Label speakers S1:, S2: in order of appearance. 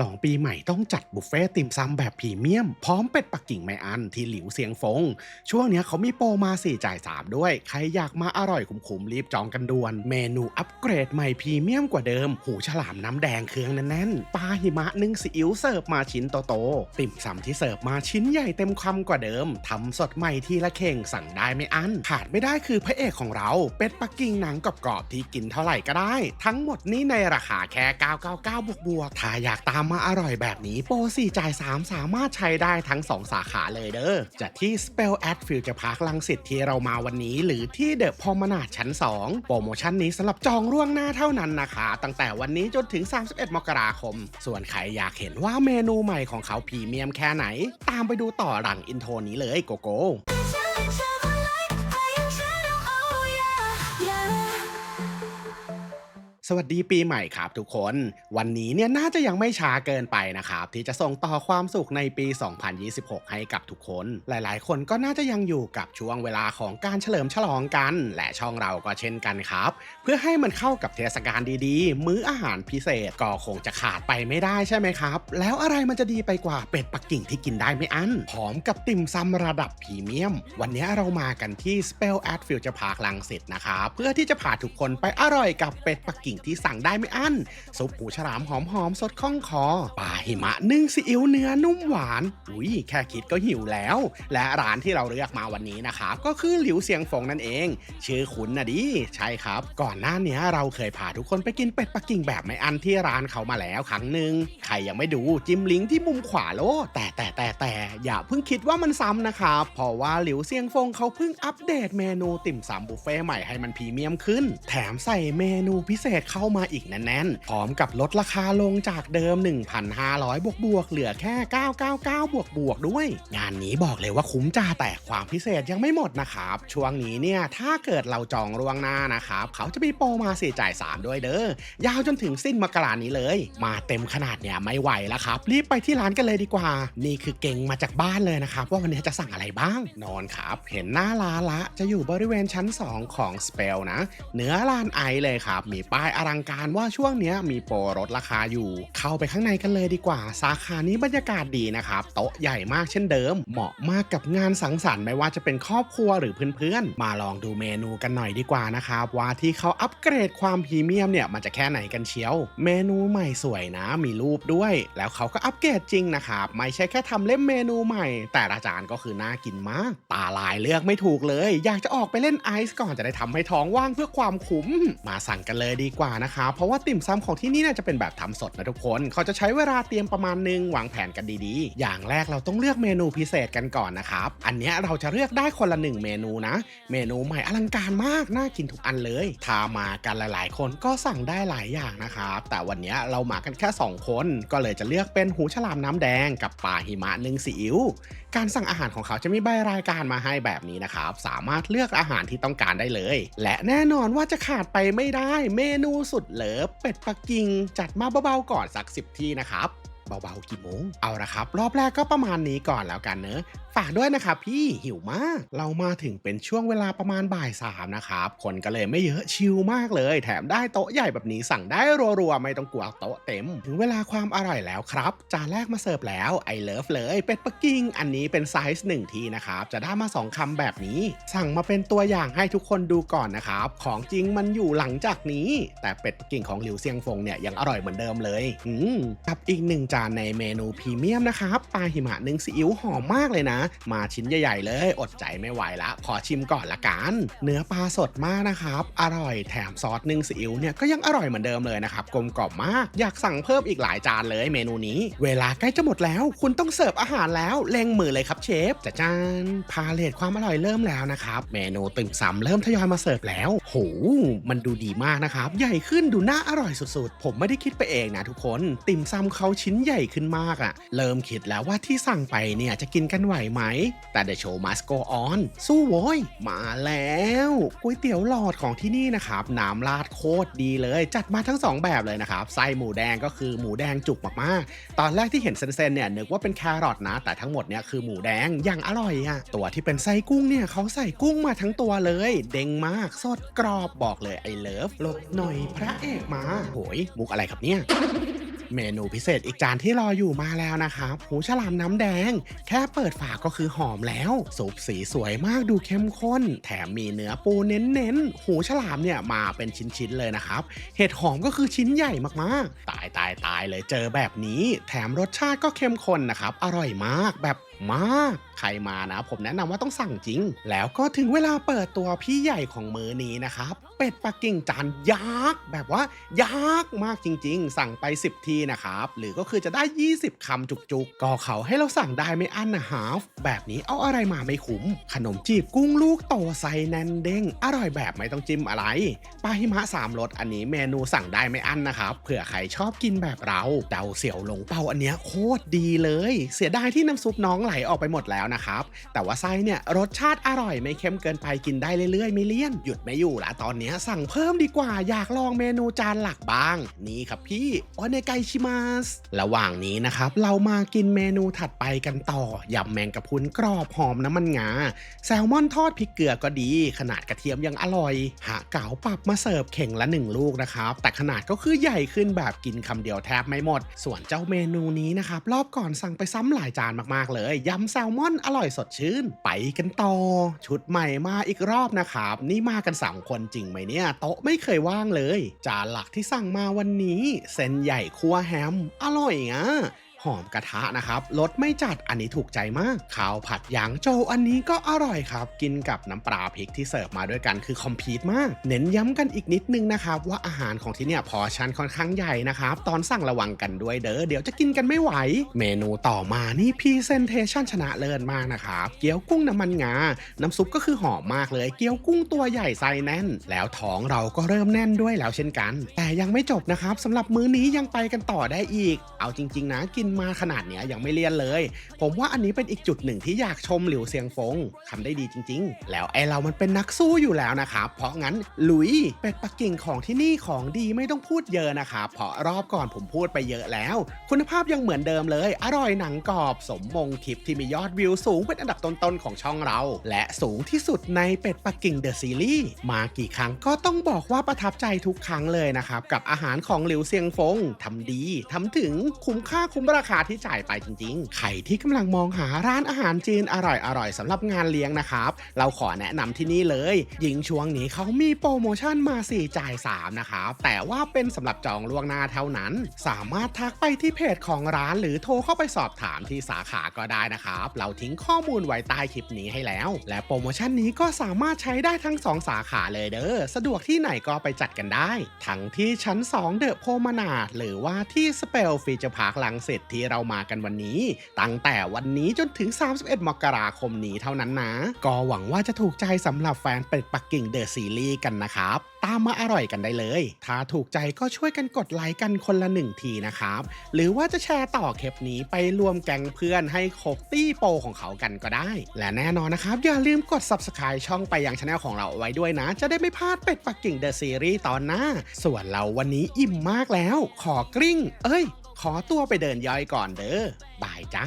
S1: ลองปีใหม่ต้องจัดบุฟเฟ่ติ่มซำแบบพรีเมียม พร้อมเป็ดปักกิ่งไม่อันที่หลิวเสียงฟง ช่วงนี้เขามีโปรมา 4 จ่าย 3 ด้วย ใครอยากมาอร่อยคุ้มๆรีบจองกันด่วน เมนูอัปเกรดใหม่พรีเมียมกว่าเดิม หูฉลามน้ำแดงเครื่องแน่นๆปลาหิมะนึ่งซีอิ๊วเสิร์ฟมาชิ้นโตๆติ่มซำที่เสิร์ฟมาชิ้นใหญ่เต็มคำกว่าเดิมทำสดใหม่ทีละเข่งสั่งได้ไม่อั้นขาดไม่ได้คือพระเอกของเรา เป็ดปักกิ่งหนังกรอบๆที่กินเท่าไหร่ก็ได้ ทั้งหมดนี้ในราคาแค่ 999 บวกบวกๆถ้าอยากตามมาอร่อยแบบนี้ โปร4จ่าย 3 สามารถใช้ได้ทั้ง 2 สาขาเลยเด้อจะที่ Spell at Future Park ลังสิตที่เรามาวันนี้ หรือที่เดอะพอมนาดชั้น 2 โปรโมชั่นนี้สำหรับจองล่วงหน้าเท่านั้นนะคะ ตั้งแต่วันนี้จนถึง 31 มกราคม ส่วนใครอยากเห็นว่าเมนูใหม่ของเขาพรีเมียมแค่ไหน ตามไปดูต่อหลังอินโทรนี้เลยโกโก้ สวัสดีปีใหม่ครับทุกคน วันนี้เนี่ยน่าจะยังไม่ช้าเกินไปนะครับ ที่จะส่งต่อความสุขในปี 2026 ให้กับทุกคน หลายๆ คนก็น่าจะยังอยู่กับช่วงเวลาของการเฉลิมฉลองกัน และช่องเราก็เช่นกันครับ เพื่อให้มันเข้ากับเทศกาลดีๆ มื้ออาหารพิเศษก็คงจะขาดไปไม่ได้ใช่ไหมครับ แล้วอะไรมันจะดีไปกว่าเป็ดปักกิ่งที่กินได้ไม่อั้นพร้อมกับติ่มซำระดับพรีเมียม วันนี้เรามากันที่ Spell at Future Park ลังสิตนะครับเพื่อที่จะพาทุกคนไปอร่อยกับเป็ดปักกิ่งที่สั่งได้ไม่อั้นซุปหูฉลามหอมๆสดข้องคอปลาหิมะนึ่งซีอิ๊วเนื้อนุ่มหวานอุ้ยแค่คิดก็หิวแล้ว และร้านที่เราเลือกมาวันนี้นะครับก็คือหลิวเสียงฟงนั่นเอง ชื่อคุณนะดิใช่ครับ ก่อนหน้านี้เราเคยพาทุกคนไปกินเป็ดปักกิ่งแบบไม่อั้นที่ร้านเขามาแล้วครั้งหนึ่งใครยังไม่ดูจิ้มลิงก์ที่มุมขวาโลแต่แต่แต่แต่อย่าเพิ่งคิดว่ามันซ้ำนะครับเพราะว่าหลิวเซียงฟงเขาเพิ่งอัปเดตเมนูติ่มซำบุฟเฟ่ใหม่ให้มันพรีเมียมขึ้น แถมใส่เมนูพิเศษเข้ามาอีกแน่นๆ พร้อมกับลดราคาลงจากเดิม 1,500 บวกบวกเหลือแค่ 999 บวกบวกด้วย งานนี้บอกเลยว่าคุ้มจ้าแต่ความพิเศษยังไม่หมดนะครับ ช่วงนี้เนี่ยถ้าเกิดเราจองล่วงหน้านะครับ เขาจะมีโปรมาเสี่จ่าย 3 ด้วยเด้อยาวจนถึงสิ้นมกรานี้เลย มาเต็มขนาดเนี่ยไม่ไหวแล้วครับ รีบไปที่ร้านกันเลยดีกว่า นี่คือเก่งมาจากบ้านเลยนะครับ ว่าวันนี้จะสั่งอะไรบ้าง นอนครับ เห็นหน้าร้านละจะอยู่บริเวณชั้น 2 ของ Spell นะเนื้อลานไอเลยครับ มีป้ายอลังการว่าช่วงนี้มีโปรลดราคาอยู่ เข้าไปข้างในกันเลยดีกว่า สาขานี้บรรยากาศดีนะครับโต๊ะใหญ่มากเช่นเดิม เหมาะมากกับงานสังสรรค์ไม่ว่าจะเป็นครอบครัวหรือเพื่อนๆ มาลองดูเมนูกันหน่อยดีกว่านะครับว่าที่เขาอัปเกรดความพรีเมียมเนี่ยมันจะแค่ไหนกันเชียว เมนูใหม่สวยนะมีรูปด้วย แล้วเขาก็อัปเกรดจริงนะครับไม่ใช่แค่ทำเล่มเมนูใหม่ แต่ละจานก็คือน่ากินมาก ตาลายเลือกไม่ถูกเลย อยากจะออกไปเล่นไอซ์ก่อนจะได้ทำให้ท้องว่างเพื่อความคุ้ม มาสั่งกันเลยดีกว่านะคะ เพราะว่าติ่มซำของที่นี่เนี่ยจะเป็นแบบทำสดนะทุกคน เขาจะใช้เวลาเตรียมประมาณนึงวางแผนกันดีๆ อย่างแรกเราต้องเลือกเมนูพิเศษกันก่อนนะครับ อันนี้เราจะเลือกได้คนละหนึ่งเมนูนะ เมนูใหม่อลังการมากน่ากินทุกอันเลยถ้ามากันหลาย ๆ คนก็สั่งได้หลายอย่างนะครับ แต่วันนี้เรามากันแค่ 2 คน ก็เลยจะเลือกเป็นหูฉลามน้ำแดงกับปลาหิมะนึ่งซีอิ๊วการสั่งอาหารของเขาจะมีใบรายการมาให้แบบนี้นะครับ สามารถเลือกอาหารที่ต้องการได้เลย และแน่นอนว่าจะขาดไปไม่ได้เมนูสุดเลิฟเป็ดปักกิ่งจัดมาเบาๆก่อนสัก 10 ที่นะครับ เบาๆกี่โมง เอาละครับ รอบแรกก็ประมาณนี้ก่อนแล้วกันเนอะฝากด้วยนะครับพี่หิวมาก เรามาถึงเป็นช่วงเวลาประมาณบ่ายสามนะครับ คนก็เลยไม่เยอะชิลมากเลย แถมได้โต๊ะใหญ่แบบนี้สั่งได้รัวๆ ไม่ต้องกลัวโต๊ะเต็ม ถึงเวลาความอร่อยแล้วครับ จานแรกมาเสิร์ฟแล้วไอเลิฟเลย เป็ดปักกิ่งอันนี้เป็นไซส์หนึ่งทีนะครับ จะได้มา 2คำแบบนี้ สั่งมาเป็นตัวอย่างให้ทุกคนดูก่อนนะครับ ของจริงมันอยู่หลังจากนี้ แต่เป็ดปักกิ่งของหลิวเซียงฟงเนี่ยยังอร่อยเหมือนเดิมเลยอืมกับอีกหนึ่งจานในเมนูพรีเมียมนะครับปลาหิมะนึ่งซีอิ๊วหอมมากเลยนะ มาชิ้นใหญ่ๆเลย อดใจไม่ไหวละ ขอชิมก่อนละกัน เนื้อปลาสดมากนะครับ อร่อยแถมซอสนึ่งซีอิ๊วเนี่ยก็ยังอร่อยเหมือนเดิมเลยนะครับ กลมกล่อมมาก อยากสั่งเพิ่มอีกหลายจานเลยเมนูนี้ เวลาใกล้จะหมดแล้ว คุณต้องเสิร์ฟอาหารแล้วเล็งมือเลยครับเชฟจะจานพาเลทความอร่อยเริ่มแล้วนะครับเมนูติ่มซำเริ่มทยอยมาเสิร์ฟแล้วโหมันดูดีมากนะครับใหญ่ขึ้นดูน่าอร่อยสุดๆ ผมไม่ได้คิดไปเองนะทุกคน ติ่มซำเขาชิ้นใหญ่ขึ้นมากอะเริ่มคิดแล้วว่าที่สั่งไปเนี่ยจะกินกันไหวไหม แต่ The Show Must Go On สู้โว้ย มาแล้วก๋วยเตี๋ยวหลอดของที่นี่นะครับน้ำราดโคตรดีเลย จัดมาทั้ง 2 แบบเลยนะครับ ไส้หมูแดงก็คือหมูแดงจุกมากๆ ตอนแรกที่เห็นเซนๆเนี่ยนึกว่าเป็นแครอทนะ แต่ทั้งหมดเนี่ยคือหมูแดงอย่างอร่อยอะตัวที่เป็นไส้กุ้งเนี่ยเขาใส่กุ้งมาทั้งตัวเลย เด้งมากสดกรอบบอกเลยไอเลิฟลบหน่อยพระเอกมาโหยมุกอะไรครับเนี่ยเมนูพิเศษอีกจานานที่รออยู่มาแล้วนะครับหูฉลามน้ำแดง แค่เปิดฝาก็คือหอมแล้วซุปสีสวยมากดูเข้มข้น แถมมีเนื้อปูเน้นๆ หูฉลามเนี่ยมาเป็นชิ้นๆเลยนะครับ เห็ดหอมก็คือชิ้นใหญ่มากๆ ตายตายตายเลยเจอแบบนี้ แถมรสชาติก็เข้มข้นนะครับ อร่อยมากแบบ มาก ใครมานะ ผมแนะนำว่าต้องสั่งจริง แล้วก็ถึงเวลาเปิดตัวพี่ใหญ่ของมือนี้นะครับ เป็ดปักกิ่งจานยักษ์แบบว่ายักมากจริง ๆ สั่งไป 10 ทีนะครับ หรือก็คือจะได้ 20คำจุกๆ ก็เขาให้เราสั่งได้ไม่อั้นนะฮาฟแบบนี้เอาอะไรมาไม่คุ้ม ขนมจีบกุ้งลูกโตไซแน่นเด้งอร่อยแบบไม่ต้องจิ้มอะไรปลาหิมะสามรสอันนี้เมนูสั่งได้ไม่อั้นนะครับเผื่อใครชอบกินแบบเราเดาเสี่ยวหลงเปาอันเนี้ยโคตรดีเลย เสียดายที่น้ำซุปน้องไหลออกไปหมดแล้วนะครับ แต่ว่าไส้เนี่ยรสชาติอร่อยไม่เค็มเกินไปกินได้เรื่อยๆ ไม่เลี่ยน หยุดไม่อยู่ละตอนนี้สั่งเพิ่มดีกว่าอยากลองเมนูจานหลักบ้าง นี่ครับพี่โอเนไกชิมัสระหว่างนี้นะครับ เรามากินเมนูถัดไปกันต่อยำแมงกะพุนกรอบหอมน้ำมันงาแซลมอนทอดพริกเกลือก็ดี ขนาดกระเทียมยังอร่อย หาเก๋าปรับมาเสิร์ฟเข่งละหนึ่งลูกนะครับแต่ขนาดก็คือใหญ่ขึ้นแบบกินคำเดียวแทบไม่หมด ส่วนเจ้าเมนูนี้นะครับรอบก่อนสั่งไปซ้ำหลายจานมากๆเลยยำแซลมอนอร่อยสดชื่น ไปกันต่อ ชุดใหม่มาอีกรอบนะครับ นี่มากันสามคนจริงไหมเนี่ย โต๊ะไม่เคยว่างเลย จานหลักที่สั่งมาวันนี้ เส้นใหญ่คั่วแฮม อร่อยอะ หอมกระทะนะครับรสไม่จัดอันนี้ถูกใจมากข้าวผัดหยางโจวอันนี้ก็อร่อยครับ กินกับน้ำปลาพริกที่เสิร์ฟมาด้วยกันคือคอมพลีทมาก เน้นย้ำกันอีกนิดนึงนะครับ ว่าอาหารของที่เนี่ยพอชั้นค่อนข้างใหญ่นะครับ ตอนสั่งระวังกันด้วยเด้อเดี๋ยวจะกินกันไม่ไหว เมนูต่อมานี่พรีเซนเทชันชนะเลิศมากนะครับเกี๊ยวกุ้งน้ำมันงา น้ำซุปก็คือหอมมากเลย เกี๊ยวกุ้งตัวใหญ่ไส้แน่น แล้วท้องเราก็เริ่มแน่นด้วยแล้วเช่นกัน แต่ยังไม่จบนะครับสำหรับมื้อนี้ยังไปกันต่อได้อีก เอาจริง ๆ นะกินมาขนาดเนี้ยยังไม่เลี่ยนเลย ผมว่าอันนี้เป็นอีกจุดหนึ่งที่อยากชมหลิวเซียงฟงทำได้ดีจริง ๆ แล้วไอเรามันเป็นนักสู้อยู่แล้วนะครับ เพราะงั้นลุยเป็ดปักกิ่งของที่นี่ของดีไม่ต้องพูดเยอะนะครับเพราะรอบก่อนผมพูดไปเยอะแล้ว คุณภาพยังเหมือนเดิมเลย อร่อยหนังกรอบสมมงคลิปที่มียอดวิวสูงเป็นอันดับต้นๆของช่องเรา และสูงที่สุดในเป็ดปักกิ่งเดอะซีรีส์มากี่ครั้งก็ต้องบอกว่าประทับใจทุกครั้งเลยนะครับกับอาหารของหลิวเซียงฟงทำดีทำถึงคุ้มค่าคุ้มราคาที่จ่ายไปจริงๆ ใครที่กำลังมองหาร้านอาหารจีนอร่อยๆสำหรับงานเลี้ยงนะครับ เราขอแนะนำที่นี่เลย ยิงช่วงนี้เขามีโปรโมชั่นมา 4 จ่าย 3 นะครับ แต่ว่าเป็นสำหรับจองล่วงหน้าเท่านั้น สามารถทักไปที่เพจของร้านหรือโทรเข้าไปสอบถามที่สาขาก็ได้นะครับ เราทิ้งข้อมูลไว้ใต้คลิปนี้ให้แล้ว และโปรโมชั่นนี้ก็สามารถใช้ได้ทั้ง 2 สาขาเลยเด้อ สะดวกที่ไหนก็ไปจัดกันได้ ทั้งที่ชั้น 2 เดอะโพมานาดหรือว่าที่สเปลฟีเจอร์พาร์คลังสิตที่เรามากันวันนี้ ตั้งแต่วันนี้จนถึง 31 มกราคมนี้เท่านั้นนะ ก็หวังว่าจะถูกใจสำหรับแฟนเป็ดปักกิ่งเดอะซีรีส์กันนะครับตามมาอร่อยกันได้เลย ถ้าถูกใจก็ช่วยกันกดไลค์กันคนละหนึ่งทีนะครับ หรือว่าจะแชร์ต่อคลิปนี้ไปรวมแก๊งเพื่อนให้ครบตี้โปของเขากันก็ได้ และแน่นอนนะครับ อย่าลืมกด subscribe ช่องไปยังช anel ของเราเอาไว้ด้วยนะ จะได้ไม่พลาดเป็ดปักกิ่งเดอะซีรีส์ตอนหน้า ส่วนเราวันนี้อิ่มมากแล้ว ขอกริ้ง เอ้ย ขอตัวไปเดินย่อยก่อนเด้อบายจ้า